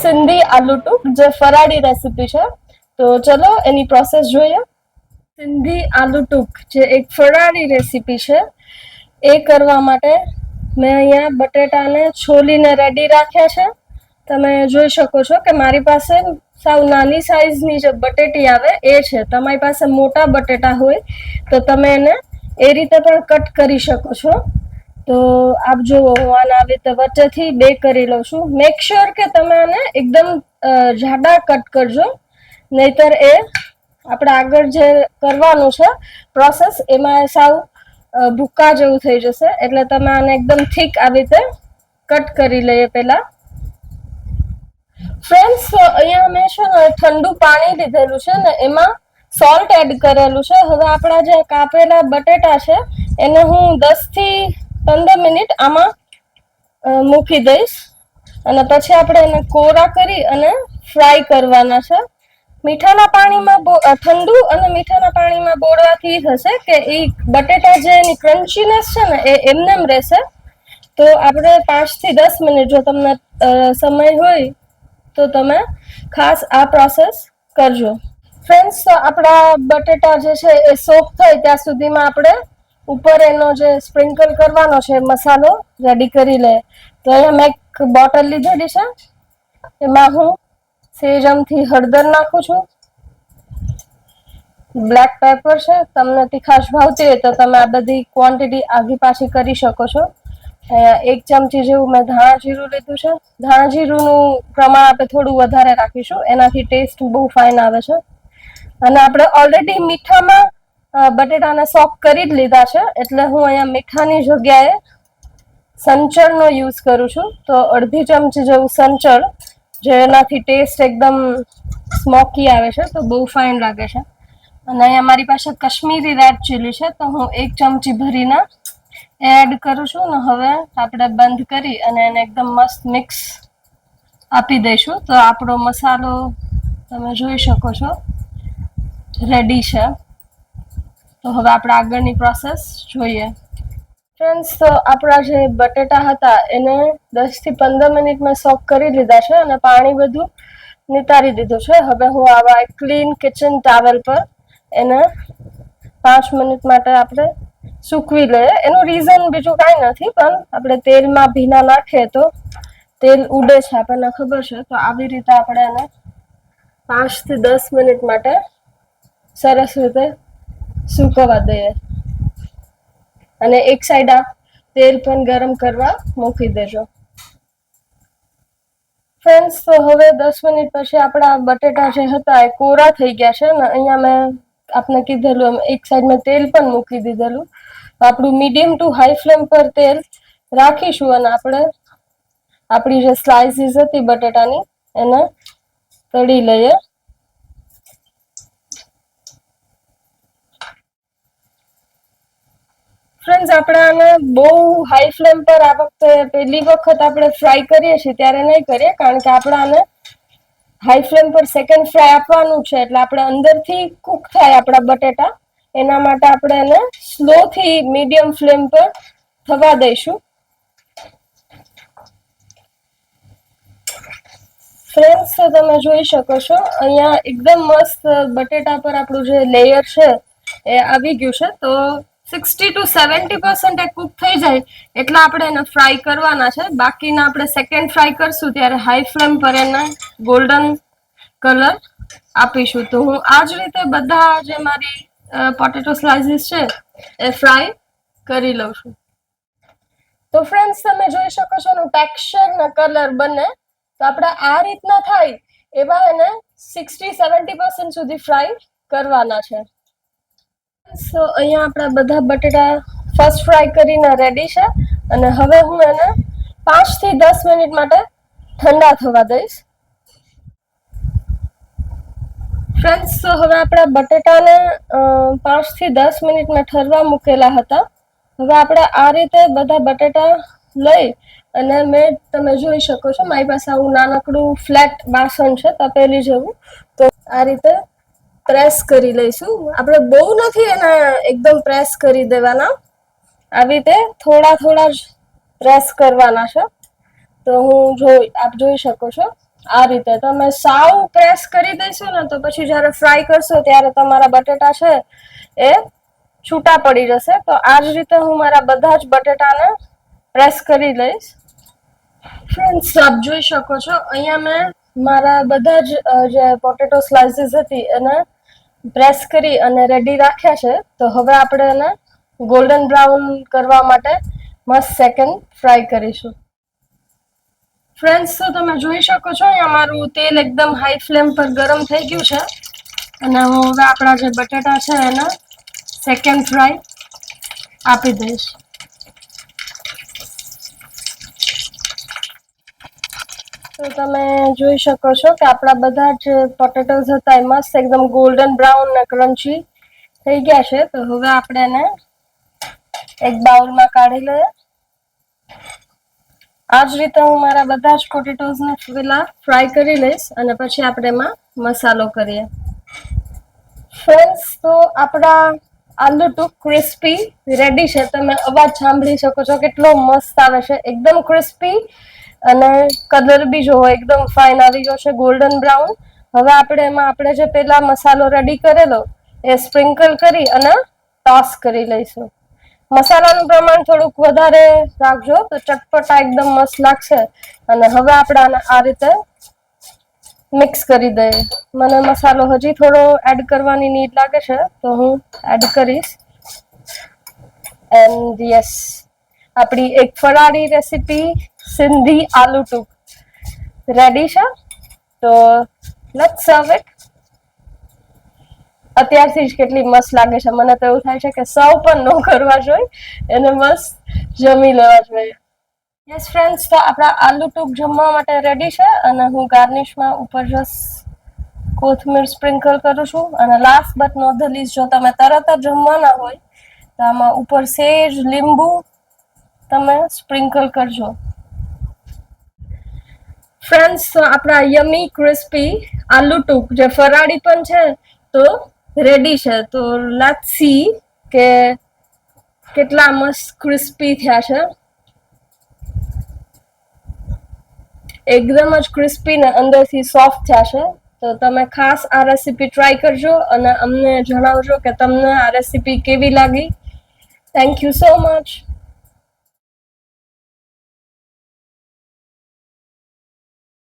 સિંધી આલુ ટૂક જે ફરાળી રેસીપી છે. તો ચલો એની પ્રોસેસ જોઈએ. સિંધી આલુ ટૂક જે એક ફરાળી રેસીપી છે, એ કરવા માટે મેં અહીંયા બટેટાને છોલીને રેડી રાખ્યા છે. તમે જોઈ શકો છો કે મારી પાસે સાવ નાની સાઇઝની જે બટેટી આવે, એ છે. તમારી પાસે મોટા બટેટા હોય, તો તમે એને એ રીતે પણ કટ કરી શકો છો. તો આપ જુઓ, હું આને આવી રીતે વચ્ચેથી બે કરી લઉં છું. મેક શ્યોર કે તમે આને એકદમ જાડા કટ કરજો. નહીતર એ આપણે આગળ જે કરવાનું છે પ્રોસેસ એમાં સાવ ભૂક્કા જેવું થઈ જશે. એટલે તમે આને એકદમ થીક આવી રીતે કટ કરી લઈએ પહેલા. ફ્રેન્ડ્સ અહીંયા મેં છે ને ઠંડુ પાણી લીધેલું છે ને એમાં સોલ્ટ એડ કરેલું છે. હવે આપણા જે કાપેલા બટેટા છે, એને હું દસથી પંદર મિનિટ આમાં મૂકી દઈશ. અને પછી આપણે એને કોરા કરી અને ફ્રાય કરવાના છે. મીઠાના પાણીમાં ઠંડુ અને મીઠાના પાણીમાં બોળવાથી એ થશે કે એ બટેટા જે એની ક્રન્ચીનેસ છે ને, એ એમનેમ રહેશે. તો આપણે પાંચથી દસ મિનિટ જો તમને સમય હોય, તો તમે ખાસ આ પ્રોસેસ કરજો. ફ્રેન્ડ્સ આપણા બટેટા જે છે એ સોફ થાય ત્યાં સુધીમાં આપણે ઉપર એનો જે સ્પ્રિંકલ કરવાનો છે મસાલો રેડી કરી લે. તો અહીંયા મેં એક બોટલ લીધેલી છે. એમાં હું સેજમથી હળદર નાખું છું. બ્લેક પેપર છે. તમને તીખાશ ભાવતી હોય તો તમે આ બધી ક્વોન્ટિટી આગી પાછી કરી શકો છો. અહીંયા એક ચમચી જેવું મેં ધાણા જીરું લીધું છે. ધાણા જીરુંનું પ્રમાણ આપણે થોડું વધારે રાખીશું. એનાથી ટેસ્ટ બહુ ફાઇન આવે છે. અને આપણે ઓલરેડી મીઠામાં બટેટાને સોક કરી જ લીધા છે. એટલે હું અહીંયા મીઠાની જગ્યાએ સંચળનો યુઝ કરું છું. તો અડધી ચમચી જેવું સંચળ, જેનાથી ટેસ્ટ એકદમ સ્મોકી આવે છે, તો બહુ ફાઇન લાગે છે. અને અહીંયા મારી પાસે કશ્મીરી રેડ ચીલી છે, તો હું એક ચમચી ભરીને એડ કરું છું. અને હવે આપણે બંધ કરી અને એને એકદમ મસ્ત મિક્સ આપી દઈશું. તો આપણો મસાલો તમે જોઈ શકો છો રેડી છે. તો હવે આપણે આગળની પ્રોસેસ જોઈએ. ફ્રેન્ડ્સ તો આપણા જે બટેટા હતા, એને દસથી પંદર મિનિટ મેં સોક કરી લીધા છે અને પાણી બધું નિતારી દીધું છે. હવે હું આવા ક્લીન કિચન ટાવેલ પર એને પાંચ મિનિટ માટે આપણે સૂકવી લઈએ. એનું રીઝન બીજું કાંઈ નથી, પણ આપણે તેલમાં ભીના નાખીએ તો તેલ ઉડે છે, આપણને ખબર છે. તો આવી રીતે આપણે એને પાંચથી દસ મિનિટ માટે સરસ રીતે સૂકવવા દઈએ અને એક સાઈડ આ તેલ પણ ગરમ કરવા મૂકી દેજો. ફ્રેન્ડ્સ તો હવે દસ મિનિટ પછી આપણા બટેટા જે હતા એ કોરા થઈ ગયા છે ને, અહીંયા મેં આપને કીધેલું એક સાઈડ મેં તેલ પણ મૂકી દીધેલું. આપણું મીડિયમ ટુ હાઈ ફ્લેમ પર તેલ રાખીશું અને આપણે આપણી જે સ્લાઇસીસ હતી બટેટાની એને તળી લઈએ. ફ્રેન્ડ્સ આપણે આને બહુ હાઈ ફ્લેમ પર આ વખતે પહેલી વખત આપણે ફ્રાય કરીએ છીએ, ત્યારે નહીં કરીએ, કારણ કે આપણે આને હાઈ ફ્લેમ પર સેકન્ડ ફ્રાય આપવાનું છે. એટલે આપણે અંદરથી કુક થાય આપણા બટેટા. એના માટે આપણે એને સ્લોથી મીડિયમ ફ્લેમ પર થવા દઈશું. ફ્રેન્ડ્સ તમે જોઈ શકો છો, અહીંયા એકદમ મસ્ત બટેટા પર આપણું જે લેયર છે, એ આવી ગયું છે. તો સિક્સટી ટુ સેવન્ટી પર્સન્ટ એ કુક થઈ જાય એટલે આપણે એને ફ્રાય કરવાના છે. બાકીના આપણે સેકન્ડ ફ્રાય કરશું ત્યારે હાઈ ફ્લેમ પર એને ગોલ્ડન કલર આપીશું. તો હું આ જ રીતે બધા જે મારી પોટેટો સ્લાઇસીસ છે, એ ફ્રાય કરી લઉં છું. તો ફ્રેન્ડ્સ તમે જોઈ શકો છો એનું ટેક્સચર ને કલર બંને. તો આપણે આ રીતના થાય એવા એને સિક્સટી સેવન્ટી પર્સન્ટ સુધી ફ્રાય કરવાના છે. સો અહીંયા આપણા બધા બટેટા ફર્સ્ટ ફ્રાય કરીને રેડી છે. અને હવે હું એને પાંચથી દસ મિનિટ માટે ઠંડા થવા દઈશ. ફ્રેન્ડ્સ તો હવે આપણા બટેટાને પાંચથી દસ મિનિટમાં ઠરવા મૂકેલા હતા. હવે આપણે આ રીતે બધા બટેટા લઈ અને મેં, તમે જોઈ શકો છો, મારી પાસે આવું નાનકડું ફ્લેટ વાસણ છે, તપેલી જેવું. તો આ રીતે પ્રેસ કરી લઈશું. આપણે બહુ નથી એને એકદમ પ્રેસ કરી દેવાના. આવી રીતે થોડા થોડા પ્રેસ કરવાના છે. તો હું જોઈ, આપ જોઈ શકો છો. આ રીતે તમે સાવ પ્રેસ કરી દઈશો ને તો પછી જ્યારે ફ્રાય કરશો ત્યારે તમારા બટેટા છે એ છૂટા પડી જશે. તો આ જ રીતે હું મારા બધા જ બટેટાને પ્રેસ કરી લઈશ. ફ્રેન્ડ્સ આપ જોઈ શકો છો. અહીંયા મેં મારા બધા જ જે પોટેટો સ્લાઇસીસ હતી એને પ્રેસ કરી અને રેડી રાખ્યા છે, તો હવે આપણે એને ગોલ્ડન બ્રાઉન કરવા માટે મસ્ત સેકન્ડ ફ્રાય કરીશું. ફ્રેન્ડ્સ તો તમે જોઈ શકો છો? અહીંયા મારું તેલ એકદમ હાઈ ફ્લેમ પર ગરમ થઈ ગયું છે. અને હું હવે આપણા જે બટેટા છે એને સેકન્ડ ફ્રાય આપી દઈશ. તો તમે જોઈ શકો છો કે આપણા બધા જ પોટેટોઝ હતા, એ મસ્ત એકદમ ગોલ્ડન બ્રાઉન ને ક્રન્ચી થઈ ગયા છે. તો હવે આપણે એને એક બાઉલમાં કાઢી લઈએ. આ જ રીતે હું મારા બધા જ પોટેટોઝને પેલા ફ્રાય કરી લઈશ અને પછી આપણે એમાં મસાલો કરીએ. ફ્રેન્ડ્સ તો આપણા આલુ ટુક ક્રિસ્પી રેડી છે. તમે અવાજ સાંભળી શકો છો કેટલો મસ્ત આવે છે. એકદમ ક્રિસ્પી અને કલર બી જોવો, એકદમ ફાઇન આવી ગયો છે ગોલ્ડન બ્રાઉન હવે આપણે એમાં આપણે જે પેલા મસાલો રેડી કરેલો, એ સ્પ્રિંકલ કરી અને ટોસ કરી લઈશું. મસાલાનું પ્રમાણ થોડુંક વધારે રાખજો, તો ચટપટા એકદમ મસ્ત લાગશે. અને હવે આપણે આને આ રીતે મિક્સ કરી દઈએ. મને મસાલો હજી થોડો એડ કરવાની નીડ લાગે છે, તો હું એડ કરીશ. એન્ડ યસ આપણી એક ફરાળી રેસીપી સિંધી આલુ ટૂક. રેડી છે? તો લેટ્સ સર્વ ઇટ અત્યારથી જ કેટલી મસ્ત લાગે છે. મને તો એવું થાય છે કે સૌ પણ ન કરવા જોઈએ. એને મસ્ત જમી લેવા જોઈએ. યસ ફ્રેન્ડ્સ તો આપણા આલુ ટૂક જમવા માટે રેડી છે અને હું ગાર્નિશમાં ઉપર જસ્ટ કોથમીર સ્પ્રિંકલ કરું છું. અને last but not the least જો તમે તરત જ જમવાના હોય, તો આમાં ઉપર સેજ, લીંબુ તમે સ્પ્રિંકલ કરજો. ફ્રેન્ડ્સ આપણા યમી ક્રિસ્પી, આલુ ટૂક જે ફરાળી પણ છે, તો રેડી છે. તો લેટ્સ સી કે કેટલા મસ્ત ક્રિસ્પી થયા છે. એકદમ જ ક્રિસ્પી ને અંદરથી સોફ્ટ થયા છે. તો તમે ખાસ આ રેસીપી ટ્રાય કરજો અને અમને જણાવજો કે તમને આ રેસીપી કેવી લાગી. Thank you so much